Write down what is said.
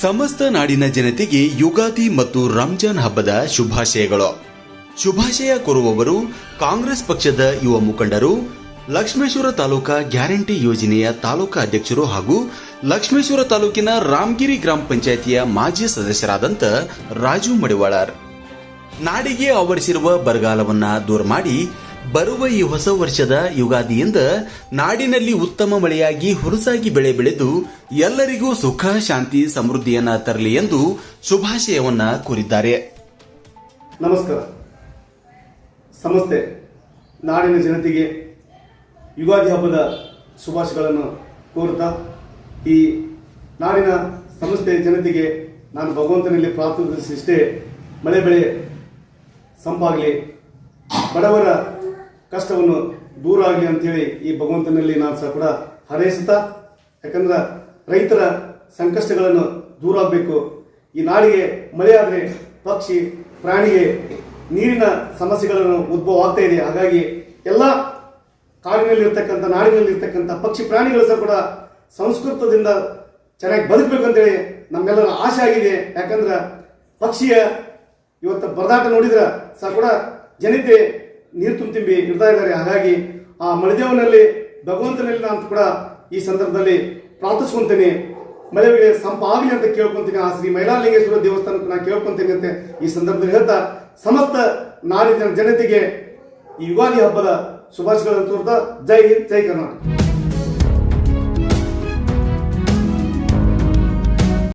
ಸಮಸ್ತ ನಾಡಿನ ಜನತೆಗೆ ಯುಗಾದಿ ಮತ್ತು ರಂಜಾನ್ ಹಬ್ಬದ ಶುಭಾಶಯಗಳು. ಶುಭಾಶಯ ಕೋರುವವರು ಕಾಂಗ್ರೆಸ್ ಪಕ್ಷದ ಯುವ ಮುಖಂಡರು, ಲಕ್ಷ್ಮೇಶ್ವರ ತಾಲೂಕಾ ಗ್ಯಾರಂಟಿ ಯೋಜನೆಯ ತಾಲೂಕಾ ಅಧ್ಯಕ್ಷರು ಹಾಗೂ ಲಕ್ಷ್ಮೇಶ್ವರ ತಾಲೂಕಿನ ರಾಮಗಿರಿ ಗ್ರಾಮ ಪಂಚಾಯಿತಿಯ ಮಾಜಿ ಸದಸ್ಯರಾದಂತ ರಾಜು ಮಡಿವಾಳರ್. ನಾಡಿಗೆ ಆವರಿಸಿರುವ ಬರಗಾಲವನ್ನ ದೂರ ಮಾಡಿ ಬರುವ ಈ ಹೊಸ ವರ್ಷದ ಯುಗಾದಿಯಿಂದ ನಾಡಿನಲ್ಲಿ ಉತ್ತಮ ಮಳೆಯಾಗಿ ಹುರುಸಾಗಿ ಬೆಳೆ ಬೆಳೆದು ಎಲ್ಲರಿಗೂ ಸುಖ, ಶಾಂತಿ, ಸಮೃದ್ಧಿಯನ್ನ ತರಲಿ ಎಂದು ಶುಭಾಶಯವನ್ನ ಕೋರಿದ್ದಾರೆ. ನಮಸ್ಕಾರ. ಸಮಸ್ತೆ, ನಾಡಿನ ಜನತೆಗೆ ಯುಗಾದಿ ಹಬ್ಬದ ಶುಭಾಶಯಗಳನ್ನು ಕೋರುತ್ತಾ, ಈ ನಾಡಿನ ಸಂಸ್ಥೆ ಜನತೆಗೆ ನಾನು ಭಗವಂತನಲ್ಲಿ ಪ್ರಾರ್ಥಿಸಿಷ್ಟೇ ಮಳೆ ಬೆಳೆ ಸಂಪಾಗಲಿ, ಬಡವರ ಕಷ್ಟವನ್ನು ದೂರ ಆಗಲಿ ಅಂತೇಳಿ ಈ ಭಗವಂತನಲ್ಲಿ ನಾನು ಸಹ ಕೂಡ ಹಾರೈಸುತ್ತಾ, ಯಾಕಂದ್ರೆ ರೈತರ ಸಂಕಷ್ಟಗಳನ್ನು ದೂರ ಆಗಬೇಕು. ಈ ನಾಡಿಗೆ ಮಳೆ ಪಕ್ಷಿ, ಪ್ರಾಣಿಗೆ ನೀರಿನ ಸಮಸ್ಯೆಗಳನ್ನು ಉದ್ಭವ ಆಗ್ತಾ ಇದೆ. ಹಾಗಾಗಿ ಎಲ್ಲ ಕಾಡಿನಲ್ಲಿರ್ತಕ್ಕಂಥ, ನಾಡಿನಲ್ಲಿರ್ತಕ್ಕಂಥ ಪಕ್ಷಿ, ಪ್ರಾಣಿಗಳು ಸಹ ಕೂಡ ಸಂಸ್ಕೃತದಿಂದ ಚೆನ್ನಾಗಿ ಬದುಕಬೇಕು ಅಂತೇಳಿ ನಮ್ಮೆಲ್ಲರ ಆಸೆ ಆಗಿದೆ. ಯಾಕಂದ್ರೆ ಪಕ್ಷಿಯ ಇವತ್ತು ಬರದಾಟ ನೋಡಿದ್ರೆ ಸಹ ಕೂಡ ಜನತೆ ನೀರು ತುಂಬಿ ತುಂಬಿ ಇಡ್ತಾ ಇದ್ದಾರೆ. ಹಾಗಾಗಿ ಆ ಮಳೆದೇವನಲ್ಲಿ ಭಗವಂತನಲ್ಲಿ ನಾನು ಕೂಡ ಈ ಸಂದರ್ಭದಲ್ಲಿ ಪ್ರಾರ್ಥಿಸ್ಕೊಂತೇನೆ. ಮಳೆ ಬೆಳೆ ಸಂಪ ಆಗಲಿ ಅಂತ ಕೇಳ್ಕೊಂತೀನಿ. ಆ ಶ್ರೀ ಮೈಲಾಲಿಂಗೇಶ್ವರ ದೇವಸ್ಥಾನಕ್ಕೆ ನಾನು ಕೇಳ್ಕೊಂತೀನಿ ಅಂತ ಈ ಸಂದರ್ಭದಲ್ಲಿ ಹೇಳ್ತಾ, ಸಮಸ್ತ ನಾಡಿನ ಜನತೆಗೆ ಈ ಯುಗಾದಿ ಹಬ್ಬದ ಶುಭಾಶಯಗಳನ್ನು ತೋರ್ತಾ, ಜೈ ಹಿಂದ್, ಜೈ ಕರ್ನಾಟಕ.